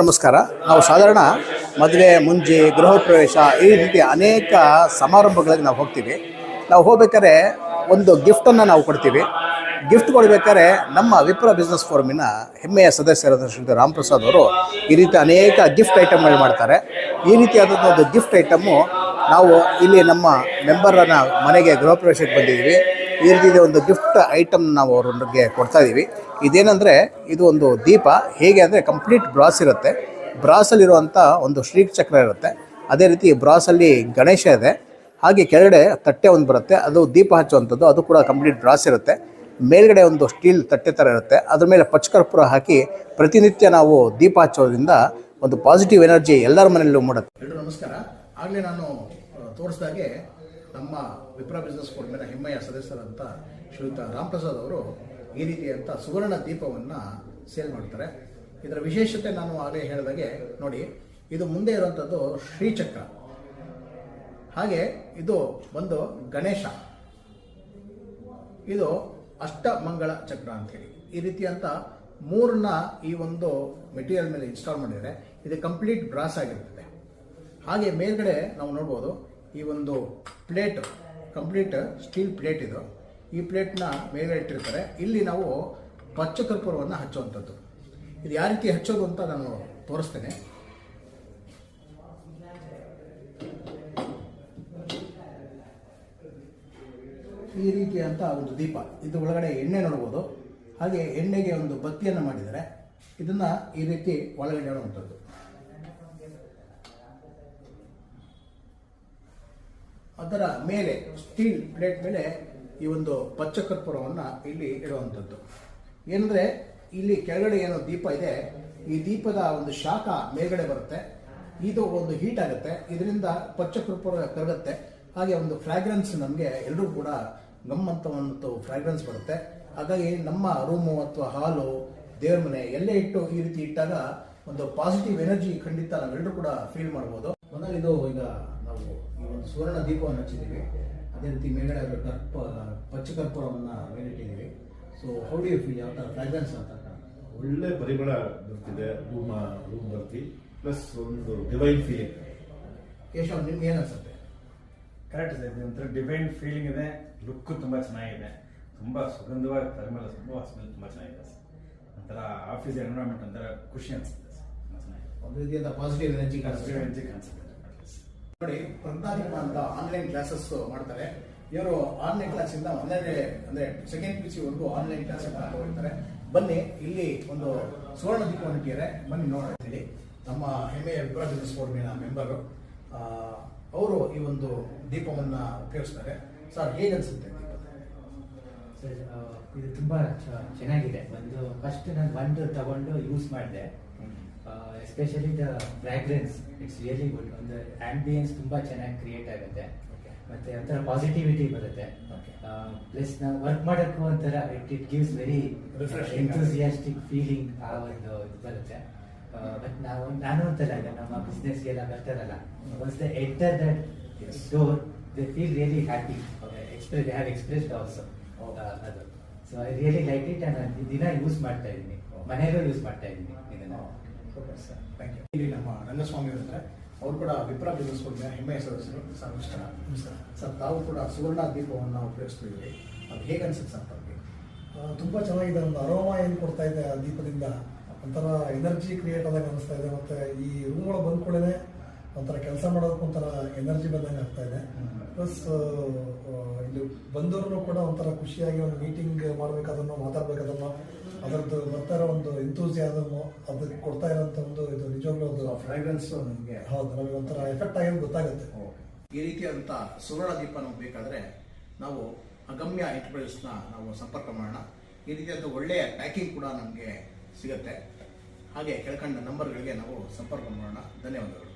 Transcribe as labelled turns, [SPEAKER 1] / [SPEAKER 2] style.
[SPEAKER 1] ನಮಸ್ಕಾರ. ನಾವು ಸಾಧಾರಣ ಮದುವೆ, ಮುಂಜಿ ಗೃಹ ಪ್ರವೇಶ ಈ ರೀತಿ ಅನೇಕ ಸಮಾರಂಭಗಳಿಗೆ ನಾವು ಹೋಗ್ತೀವಿ. ನಾವು ಹೋಗ್ಬೇಕಾದ್ರೆ ಒಂದು ಗಿಫ್ಟನ್ನು ನಾವು ಕೊಡ್ತೀವಿ. ಗಿಫ್ಟ್ ಕೊಡಬೇಕಾದ್ರೆ ನಮ್ಮ ವಿಪ್ರ ಬಿಸ್ನೆಸ್ ಫೋರಮಿನ ಹೆಮ್ಮೆಯ ಸದಸ್ಯರಾದ ಶ್ರೀ ರಾಮಪ್ರಸಾದ್ ಅವರು ಈ ರೀತಿ ಅನೇಕ ಗಿಫ್ಟ್ ಐಟಮ್ಗಳು ಮಾಡ್ತಾರೆ. ಈ ರೀತಿಯಾದಂಥ ಒಂದು ಗಿಫ್ಟ್ ಐಟಮ್ಮು ನಾವು ಇಲ್ಲಿ ನಮ್ಮ ಮೆಂಬರನ್ನು ಮನೆಗೆ ಗೃಹ ಪ್ರವೇಶಕ್ಕೆ ಬಂದಿದ್ದೀವಿ. ಈ ರೀತಿ ಒಂದು ಗಿಫ್ಟ್ ಐಟಮ್ ನಾವು ಅವ್ರಿಗೆ ಕೊಡ್ತಾ ಇದ್ದೀವಿ ಇದೇನೆಂದರೆ, ಇದು ಒಂದು ದೀಪ. ಹೇಗೆ ಅಂದರೆ, ಕಂಪ್ಲೀಟ್ ಬ್ರಾಸ್ ಇರುತ್ತೆ. ಬ್ರಾಸಲ್ಲಿರುವಂಥ ಒಂದು ಶ್ರೀ ಚಕ್ರ ಇರುತ್ತೆ. ಅದೇ ರೀತಿ ಬ್ರಾಸಲ್ಲಿ ಗಣೇಶ ಇದೆ. ಹಾಗೆ ಕೆಳಗಡೆ ತಟ್ಟೆ ಒಂದು ಬರುತ್ತೆ. ಅದು ದೀಪ ಹಚ್ಚುವಂಥದ್ದು. ಅದು ಕೂಡ ಕಂಪ್ಲೀಟ್ ಬ್ರಾಸ್ ಇರುತ್ತೆ. ಮೇಲ್ಗಡೆ ಒಂದು ಸ್ಟೀಲ್ ತಟ್ಟೆ ಥರ ಇರುತ್ತೆ. ಅದ್ರ ಮೇಲೆ ಪಚ್ಚಕರ್ಪೂರ ಹಾಕಿ ಪ್ರತಿನಿತ್ಯ ನಾವು ದೀಪ ಹಚ್ಚೋದ್ರಿಂದ ಒಂದು ಪಾಸಿಟಿವ್ ಎನರ್ಜಿ ಎಲ್ಲರ ಮನೆಯಲ್ಲೂ ಮೂಡುತ್ತೆ. ನಮಸ್ಕಾರ. ಆಗಲೇ ನಾನು ತೋರಿಸಿದಾಗೆ ನಮ್ಮ ವಿಪ್ರ ಬಿಸ್ನೆಸ್ ಫೋರ್ಮಿನ ಹೆಮ್ಮೆಯ ಸದಸ್ಯರಂತ ಶ್ರೀಯುತ ರಾಮ್ ಪ್ರಸಾದ್ ಅವರು ಈ ರೀತಿಯಂಥ ಸುವರ್ಣ ದೀಪವನ್ನು ಸೇಲ್ ಮಾಡ್ತಾರೆ ಇದರ ವಿಶೇಷತೆ ನಾನು ಆಗಲೇ ಹೇಳಿದಾಗೆ ನೋಡಿ, ಇದು ಮುಂದೆ ಇರುವಂಥದ್ದು ಶ್ರೀಚಕ್ರ. ಹಾಗೆ ಇದು ಒಂದು ಗಣೇಶ. ಇದು ಅಷ್ಟಮಂಗಳ ಚಕ್ರ ಅಂತೇಳಿ ಈ ರೀತಿಯಂತ ಮೂರನ್ನ ಈ ಒಂದು ಮೆಟೀರಿಯಲ್ ಮೇಲೆ ಇನ್ಸ್ಟಾಲ್ ಮಾಡಿದರೆ ಇದು ಕಂಪ್ಲೀಟ್ ಬ್ರಾಸ್ ಆಗಿರ್ತದೆ. ಹಾಗೆ ಮೇಲ್ಗಡೆ ನಾವು ನೋಡ್ಬೋದು ಈ ಒಂದು ಪ್ಲೇಟ್, ಕಂಪ್ಲೀಟ್ ಸ್ಟೀಲ್ ಪ್ಲೇಟ್ ಇದು. ಈ ಪ್ಲೇಟ್ನ ಮೇಲ್ಗಡೆ ಇಟ್ಟಿರ್ತಾರೆ. ಇಲ್ಲಿ ನಾವು ಪಚ್ಚ ಕರ್ಪೂರವನ್ನು ಹಚ್ಚುವಂಥದ್ದು. ಇದು ಯಾವ ರೀತಿ ಹಚ್ಚೋದು ಅಂತ ನಾನು ತೋರಿಸ್ತೇನೆ. ಈ ರೀತಿಯಂಥ ಒಂದು ದೀಪ. ಇದು ಒಳಗಡೆ ಎಣ್ಣೆ ನೋಡ್ಬೋದು. ಹಾಗೆ ಎಣ್ಣೆಗೆ ಒಂದು ಬತ್ತಿಯನ್ನು ಮಾಡಿದರೆ ಇದನ್ನು ಈ ರೀತಿ ಒಳಗಡೆ ಇಡುವಂಥದ್ದು. ಅದರ ಮೇಲೆ ಸ್ಟೀಲ್ ಪ್ಲೇಟ್ ಮೇಲೆ ಈ ಒಂದು ಪಚ್ಚ ಕರ್ಪೂರವನ್ನು ಇಲ್ಲಿ ಇಡುವಂಥದ್ದು. ಏನಂದರೆ, ಇಲ್ಲಿ ಕೆಳಗಡೆ ಏನೋ ದೀಪ ಇದೆ, ಈ ದೀಪದ ಒಂದು ಶಾಖ ಮೇಲ್ಗಡೆ ಬರುತ್ತೆ. ಇದು ಒಂದು ಹೀಟ್ ಆಗುತ್ತೆ. ಇದರಿಂದ ಪಚ್ಚ ಕರ್ಪೂರ ಕರಗುತ್ತೆ. ಹಾಗೆ ಒಂದು ಫ್ರಾಗ್ರೆನ್ಸ್ ನಮಗೆ ಎಲ್ಲರೂ ಕೂಡ ಗಮ್ಮಂತ ಒಂದು ಫ್ರಾಗ್ರೆನ್ಸ್ ಬರುತ್ತೆ. ಹಾಗಾಗಿ ನಮ್ಮ ರೂಮು ಅಥವಾ ಹಾಲು ದೇವ್ರ ಮನೆ, ಎಲ್ಲೇ ಇಟ್ಟು ಈ ರೀತಿ ಇಟ್ಟಾಗ ಒಂದು ಪಾಸಿಟಿವ್ ಎನರ್ಜಿ ಖಂಡಿತ ನಾವೆಲ್ಲರೂ ಕೂಡ ಫೀಲ್ ಮಾಡ್ಬೋದು. ಇದು ಈಗ ನಾವು ಈ ಒಂದು ಸುವರ್ಣ ದೀಪವನ್ನು ಹಚ್ಚಿದ್ದೀವಿ. ಅದೇ ರೀತಿ ಮೇಲ್ಗಡೆ ಅದರ ಕರ್ಪ ಪಚ್ಚ ಕರ್ಪೂರವನ್ನು ಮೇಲಿಟ್ಟಿದ್ದೀವಿ. So how do you feel ಯಾವ ಥರ ಫ್ರಾಗ್ರೆನ್ಸ್ ಅಂತ
[SPEAKER 2] ಒಳ್ಳೆ ಪರಿಮಳ ಬರ್ತಿದೆ ರೂಮ್ ರೂಮ್ ಬರ್ತಿ ಪ್ಲಸ್ ಒಂದು ಡಿವೈನ್ ಫೀಲಿಂಗ್
[SPEAKER 1] ಕೇಶವ್ ನಿಮ್ಗೆ ಏನು ಅನ್ಸುತ್ತೆ?
[SPEAKER 3] ಕರೆಕ್ಟ್ ಇದೆ ಇದು ಒಂಥರ ಡಿವೈನ್ ಫೀಲಿಂಗ್ ಇದೆ ಲುಕ್ ತುಂಬ ಚೆನ್ನಾಗಿದೆ. ತುಂಬ ಸುಗಂಧವಾಗಿ ಪರಿಮಳ ತುಂಬ ಸ್ಮೆಲ್ ತುಂಬ ಚೆನ್ನಾಗಿದೆ ಸರ್. ಒಂಥರ ಆಫೀಸ್ ಎನ್ವಿರಾನ್ಮೆಂಟ್ ಒಂಥರ ಖುಷಿ ಅನ್ಸುತ್ತೆ ಸರ್. ತುಂಬಾ ಚೆನ್ನಾಗಿದೆ.
[SPEAKER 1] ಒಂದು ರೀತಿಯಾದ ಪಾಸಿಟಿವ್ ಎನರ್ಜಿ ಕಾಣಿಸುತ್ತೆ.
[SPEAKER 3] ಎನರ್ಜಿ ಕಾಣಿಸುತ್ತೆ.
[SPEAKER 1] ನೋಡಿ ಪ್ರಜ್ಞಾದೀಪ ಅಂತ ಆನ್ಲೈನ್ ಕ್ಲಾಸಸ್ ಮಾಡ್ತಾರೆ. ಇವರು ಆನ್ಲೈನ್ ಕ್ಲಾಸ್ ಇಂದ ಒಂದನೇ ಅಂದ್ರೆ ಸೆಕೆಂಡ್ ಪಿ ಸಿ ವರೆಗೂ ಆನ್ಲೈನ್ ಕ್ಲಾಸ್ ಹೋಗ್ತಾರೆ ಬನ್ನಿ ಇಲ್ಲಿ ಒಂದು ಸುವರ್ಣ ದೀಪವನ್ನು ಇಟ್ಟಿದ್ದಾರೆ ಬನ್ನಿ ನೋಡಿ ನಮ್ಮ ಹೆಮ್ಮೆಯ ವಿಪ್ರ ಬಿಸ್ನೆಸ್ ಫೋರ್ಮಿನ ಮೆಂಬರು. ಅವರು ಈ ಒಂದು ದೀಪವನ್ನು ಉಪಯೋಗಿಸ್ತಾರೆ. ಸರ್ ಹೇಗೆ ಅನಿಸುತ್ತೆ
[SPEAKER 4] ಸರ್ ಇದು ತುಂಬಾ ಚೆನ್ನಾಗಿದೆ. ಒಂದು ಫಸ್ಟ್ ನಾನು ಒಂದು ತಗೊಂಡು ಯೂಸ್ ಮಾಡಿದೆ. Especially the fragrance it's really good ಒಂದು ಆ್ಯಂಬಿಯನ್ಸ್ ತುಂಬ ಚೆನ್ನಾಗಿ ಕ್ರಿಯೇಟ್ ಆಗುತ್ತೆ. ಮತ್ತು ಒಂಥರ ಪಾಸಿಟಿವಿಟಿ ಬರುತ್ತೆ. ಪ್ಲಸ್ ನಾವು ವರ್ಕ್ ಮಾಡೋಕ್ಕೂ ಒಂಥರ it it gives very. Enthusiastic feeling ಆ ಒಂದು ಇದು ಬರುತ್ತೆ. ಬಟ್ ನಾವು ನಾನು ಅಂತಲ್ಲ ಈಗ ನಮ್ಮ ಬಿಸ್ನೆಸ್ಗೆಲ್ಲ ಬರ್ತಾರಲ್ಲ once the enter that
[SPEAKER 1] store
[SPEAKER 4] door they feel really happy
[SPEAKER 1] Okay.
[SPEAKER 4] Express have expressed also. ಅದು. So I really like it and ದಿನ ಯೂಸ್ ಮಾಡ್ತಾ ಇದ್ದೀನಿ. ಮನೆಯಲ್ಲೂ ಯೂಸ್ ಮಾಡ್ತಾ ಇದ್ದೀನಿ ಇದನ್ನ.
[SPEAKER 1] ಥ್ಯಾಂಕ್ ಯು ಇಲ್ಲಿ ನಮ್ಮ ರಂಗಸ್ವಾಮಿ ಇರ್ತಾರೆ ಅವರು ಕೂಡ ವಿಪ್ರ ಬಿಸ್ನೆಸ್ ಫೋರ್ಮಿನ ಹೆಮ್ಮೆಯ ಸದಸ್ಯರು. ಸರ್ ನಮಸ್ಕಾರ. ನಮಸ್ಕಾರ ಸರ್. ತಾವು ಕೂಡ ಸುವರ್ಣ ದೀಪವನ್ನು ಉಪಯೋಗಿಸ್ತಿದ್ದೀವಿ. ಅದು ಹೇಗೆ ಅನಿಸುತ್ತೆ ಸರ್ ತಮಗೆ?
[SPEAKER 5] ತುಂಬ ಚೆನ್ನಾಗಿದೆ. ಒಂದು ಅರೋಮ ಏನು ಕೊಡ್ತಾ ಇದೆ ಆ ದೀಪದಿಂದ. ಒಂಥರ ಎನರ್ಜಿ ಕ್ರಿಯೇಟ್ ಆದಾಗ ಅನಿಸ್ತಾ ಇದೆ. ಮತ್ತೆ ಈ ರೂಮ್ ಒಳಗೆ ಬಂದ ಕೂಡಲೇ ಒಂಥರ ಕೆಲಸ ಮಾಡೋದಕ್ಕೆ ಒಂಥರ ಎನರ್ಜಿ ಬಂದಂಗೆ ಆಗ್ತಾ ಇದೆ. ಪ್ಲಸ್ ಇಲ್ಲಿ ಬಂದವರು ಕೂಡ ಒಂಥರ ಖುಷಿಯಾಗಿ ಒಂದು ಮೀಟಿಂಗ್ ಮಾಡ್ಬೇಕಾದನ್ನು ಮಾತಾಡಬೇಕಾದನ್ನು ಅದರದ್ದು ಬರ್ತಾ ಇರೋ ಒಂದು ಎಂತೂಸಿಯಾದನ್ನು ಅದಕ್ಕೆ ಕೊಡ್ತಾ ಇರೋಂಥ ಒಂದು ಇದು ನಿಜವಾಗ್ಲೂ ಒಂದು
[SPEAKER 1] ಫ್ರಾಗ್ರೆನ್ಸ್ ನಮಗೆ.
[SPEAKER 5] ಹೌದು ನಮಗೆ ಒಂಥರ ಎಫೆಕ್ಟ್ ಆಗಿರೋದು ಗೊತ್ತಾಗುತ್ತೆ.
[SPEAKER 1] ಈ ರೀತಿಯಾದಂಥ ಸುವರ್ಣ ದೀಪ ನಮಗೆ ಬೇಕಾದರೆ ನಾವು ಅಗಮ್ಯ ಎಂಟರ್ಪ್ರೈಸಸ್ನ ನಾವು ಸಂಪರ್ಕ ಮಾಡೋಣ. ಈ ರೀತಿಯಾದ ಒಳ್ಳೆಯ ಪ್ಯಾಕಿಂಗ್ ಕೂಡ ನಮಗೆ ಸಿಗುತ್ತೆ. ಹಾಗೆ ಕೆಳಕಂಡ ನಂಬರ್ಗಳಿಗೆ ನಾವು ಸಂಪರ್ಕ ಮಾಡೋಣ. ಧನ್ಯವಾದಗಳು.